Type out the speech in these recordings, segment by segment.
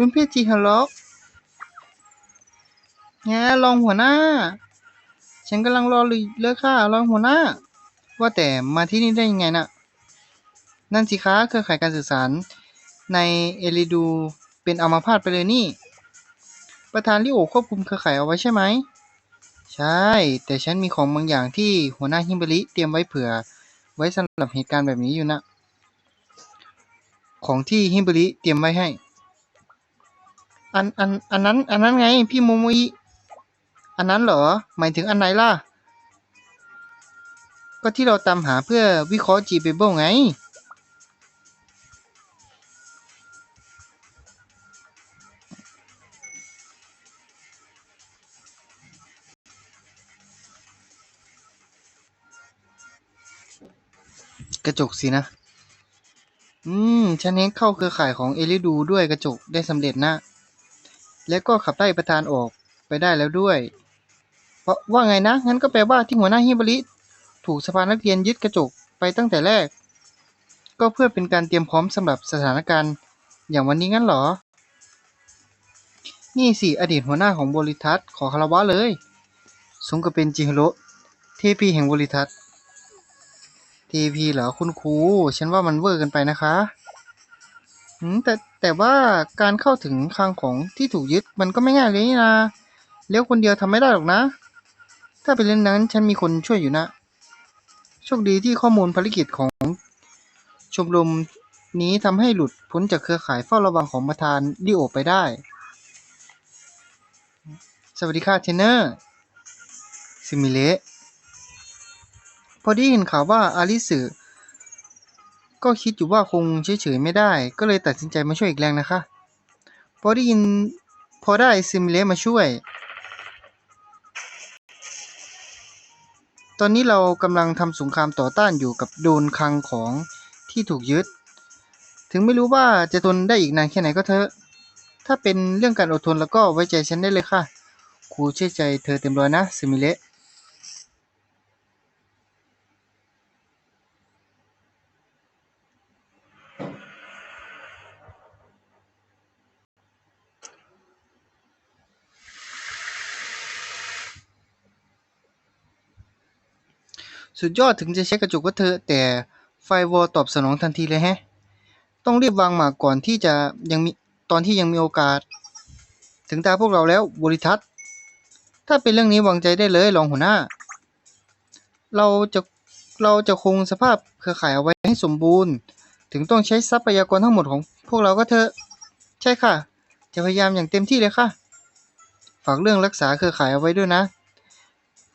รุ่นพี่จีฮัลโหลแงรองหัวหน้า ฉันกำลังรอเลยค่ะรองหัวหน้า ว่าแต่มาที่นี่ได้ยังไงน่ะ นั่นสิคะเครือข่ายการสื่อสารในเอริดูเป็นอัมาพาตไปเลยนี่ ประธานลิโอควบคุมเครือข่ายเอาไว้ใช่ไหม ใช่ แต่ฉันมีของบางอย่างที่หัวหน้าฮิมบริเตรียมไว้เผื่อ ไว้สำหรับเหตุการณ์แบบนี้อยู่นะ ของที่ฮิมบริเตรียมไว้ให้ อันอันอันนั้น อันนั้นไง พี่โมโมอิอันนั้นเหรอ หมายถึงอันไหนล่ะ ก็ที่เราตามหาเพื่อวิเคราะห์ g b a b l e ไง กระจกสินะ อืม ฉันเห็นเข้าเครือข่ายของเอลิดูด้วยกระจกได้สำเร็จนะ และก็ขับไล่ประธานออกไปได้แล้วด้วยเพราะว่าไงนะ งั้นก็แปลว่าที่หัวหน้าฮิบริถูกสภานักเรียนยึดกระจกไปตั้งแต่แรก ก็เพื่อเป็นการเตรียมพร้อมสำหรับสถานการณ์ อย่างวันนี้งั้นเหรอ นี่สิอดีตหัวหน้าของบริทัศน์ขอคารวะเลย สมกับเป็นจิฮโรเทพีแห่งบริทัศน์ทีพีเหรอคุณครู ฉันว่ามันเวอร์เกันไปนะคะ แต่แต่ว่าการเข้าถึงคลังของที่ถูกยึดมันก็ไม่ง่ายเลยนี่นะเลี้ยวคนเดียวทำไม่ได้หรอกนะ ถ้าเป็นเรื่องนั้นฉันมีคนช่วยอยู่นะ โชคดีที่ข้อมูลภารกิจของชมรมนี้ทำให้หลุดพ้นจากเครือข่ายเฝ้าระวังของประธานดิโอไปได้ สวัสดีค่ะเทนเนอร์ซิมิเลพอได้เห็นข่าวว่าอาริสึ ก็คิดอยู่ว่าคงเฉยๆไม่ได้ ก็เลยตัดสินใจมาช่วยอีกแรงนะคะ พอได้ยินพอได้ซิมเลมาช่วย ตอนนี้เรากำลังทำสงครามต่อต้านอยู่กับโดนคังของที่ถูกยึด ถึงไม่รู้ว่าจะทนได้อีกนานแค่ไหนก็เถอะ ถ้าเป็นเรื่องการอดทนแล้วก็ไว้ใจฉันได้เลยค่ะ ครูเชื่อใจเธอเต็มร้อยนะซิมิเล สุดยอดถึงจะใช้กระจกก็เถอะแต่ไฟวอลตอบสนองทันทีเลยแฮะ ต้องรีบวางหมากก่อนที่จะยังมีตอนที่ยังมีโอกาส ถึงตาพวกเราแล้วบริทัศน์ ถ้าเป็นเรื่องนี้วางใจได้เลยรองหัวหน้า เราจะเราจะคงสภาพเครือข่ายเอาไว้ให้สมบูรณ์ ถึงต้องใช้ทรัพยากรทั้งหมดของพวกเราก็เถอะ ใช่ค่ะ จะพยายามอย่างเต็มที่เลยค่ะ ฝากเรื่องรักษาเครือข่ายเอาไว้ด้วยนะ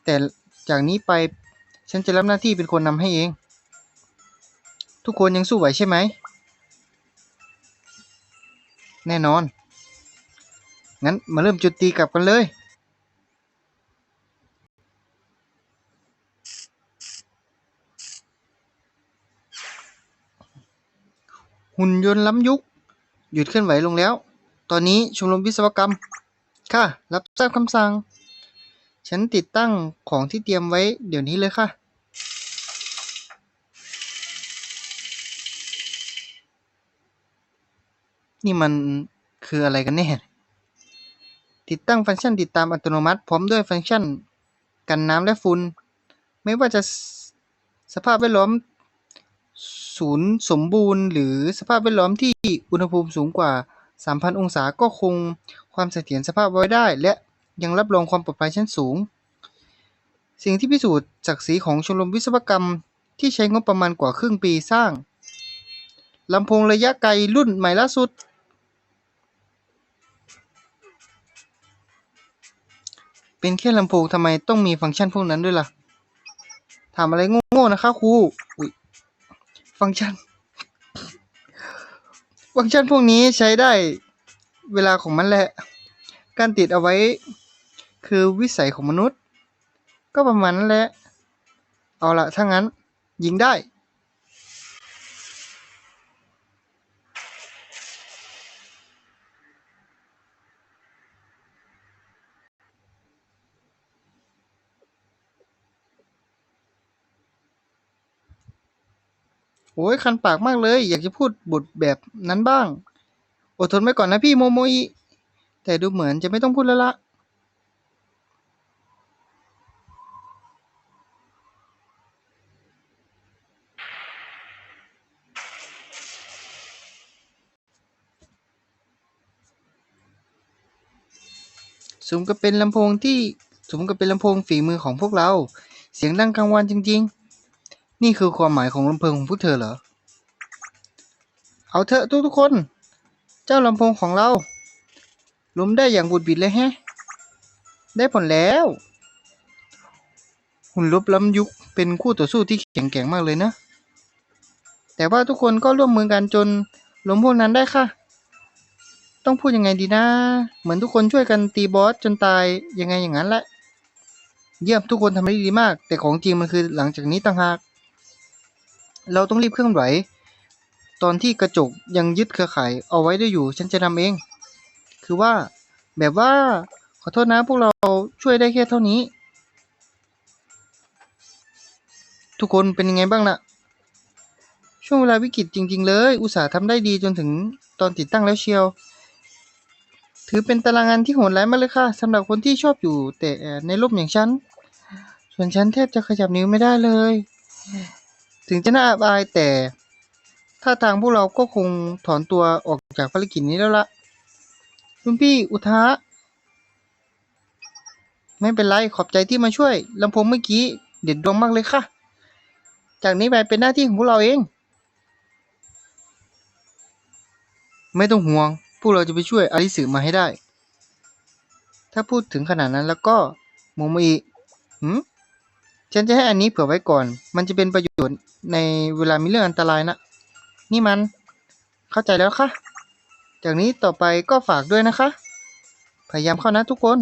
แต่จากนี้ไป ฉันจะรับหน้าที่เป็นคนนำให้เอง ทุกคนยังสู้ไหวใช่ไหม แน่นอน งั้นมาเริ่มจุดตีกลับกันเลยหุ่นยนต์ล้ำยุค หยุดเคลื่อนไหวลงแล้ว ตอนนี้ชมรมวิศวกรรม ค่ะ รับทราบคำสั่ง ฉันติดตั้งของที่เตรียมไว้เดี๋ยวนี้เลยค่ะ นี่มันคืออะไรกันแน่ ติดตั้งฟังก์ชันติดตามอัตโนมัติ พร้อมด้วยฟังก์ชันกันน้ำและฝุ่น ไม่ว่าจะสสภาพแวดล้อมศูนย์สมบูรณ์ หรือสภาพแวดล้อมที่อุณหภูมิสูงกว่า 3,000 องศาก็คงความเสถียรสภาพไว้ได้และ ยังรับรองความปลอดภัยชั้นสูง สิ่งที่พิสูจน์ศักดิ์ศรีของชมรมวิศวกรรมที่ใช้งบประมาณกว่าครึ่งปีสร้างลำโพงระยะไกลรุ่นใหม่ล่าสุด เป็นแค่ลำโพงทำไมต้องมีฟังก์ชันพวกนั้นด้วยล่ะถามอะไรโง่ๆนะคะครูอุ๊ยฟังก์ชัน ฟังก์ชันพวกนี้ใช้ได้เวลาของมันแหละ การติดเอาไว้ คือวิสัยของมนุษย์ ก็ประมาณนั้นแหละ เอาละถ้างั้น ยิงได้ โอ้ยคันปากมากเลย อยากจะพูดบทแบบนั้นบ้าง อดทนไว้ก่อนนะพี่โมโมอิแต่ดูเหมือนจะไม่ต้องพูดแล้วละ สมกับเป็นลำโพงที่สมกับเป็นลำโพงฝีมือของพวกเรา เสียงดังกลางวันจริง ๆ นี่คือความหมายของลำโพงของพวกเธอเหรอ เอาเถอะทุกๆคน เจ้าลำโพงของเรา ล้มได้อย่างบุดบิดเลยแฮะ ได้ผลแล้ว หุ่นลบล้ำยุคเป็นคู่ต่อสู้ที่แข็งแกร่งมากเลยนะ แต่ว่าทุกคนก็ร่วมมือกันจนล้มพวกนั้นได้ค่ะ ต้องพูดยังไงดีนะ เหมือนทุกคนช่วยกันตีบอสจนตายยังไงอย่างนั้นแหละ เยี่ยมทุกคนทำได้ดีมาก แต่ของจริงมันคือหลังจากนี้ต่างหาก เราต้องรีบเคลื่อนไหว ตอนที่กระจกยังยึดเครือข่ายเอาไว้ได้อยู่ ฉันจะทำเอง คือว่าแบบว่าขอโทษนะพวกเราช่วยได้แค่เท่านี้ ทุกคนเป็นยังไงบ้างล่ะ ช่วงเวลาวิกฤตจริง ๆ เลย อุตส่าห์ทำได้ดีจนถึงตอนติดตั้งแล้วเชียว ถือเป็นตารางงานที่โหดร้ายมากเลยค่ะสำหรับคนที่ชอบอยู่ แต่ในร่มอย่างฉัน ส่วนฉันแทบจะขยับนิ้วไม่ได้เลย ถึงจะน่าอับอายแต่ท่าทางพวกเราก็คงถอนตัวออกจากภารกิจนี้แล้วละรุ่นพี่อุทะไม่เป็นไรขอบใจที่มาช่วยลำโพงเมื่อกี้ เด็ดดวงมากเลยค่ะ จากนี้ไปเป็นหน้าที่ของพวกเราเอง ไม่ต้องห่วง วกเราจะไปช่วยอาริสึมาให้ได้ ถ้าพูดถึงขนาดนั้นแล้วก็โมโมอิหืมฉันจะให้อันนี้เผื่อไว้ก่อน มันจะเป็นประโยชน์ในเวลามีเรื่องอันตรายนะ นี่มัน เข้าใจแล้วค่ะจากนี้ต่อไปก็ฝากด้วยนะคะ พยายามเข้านะทุกคน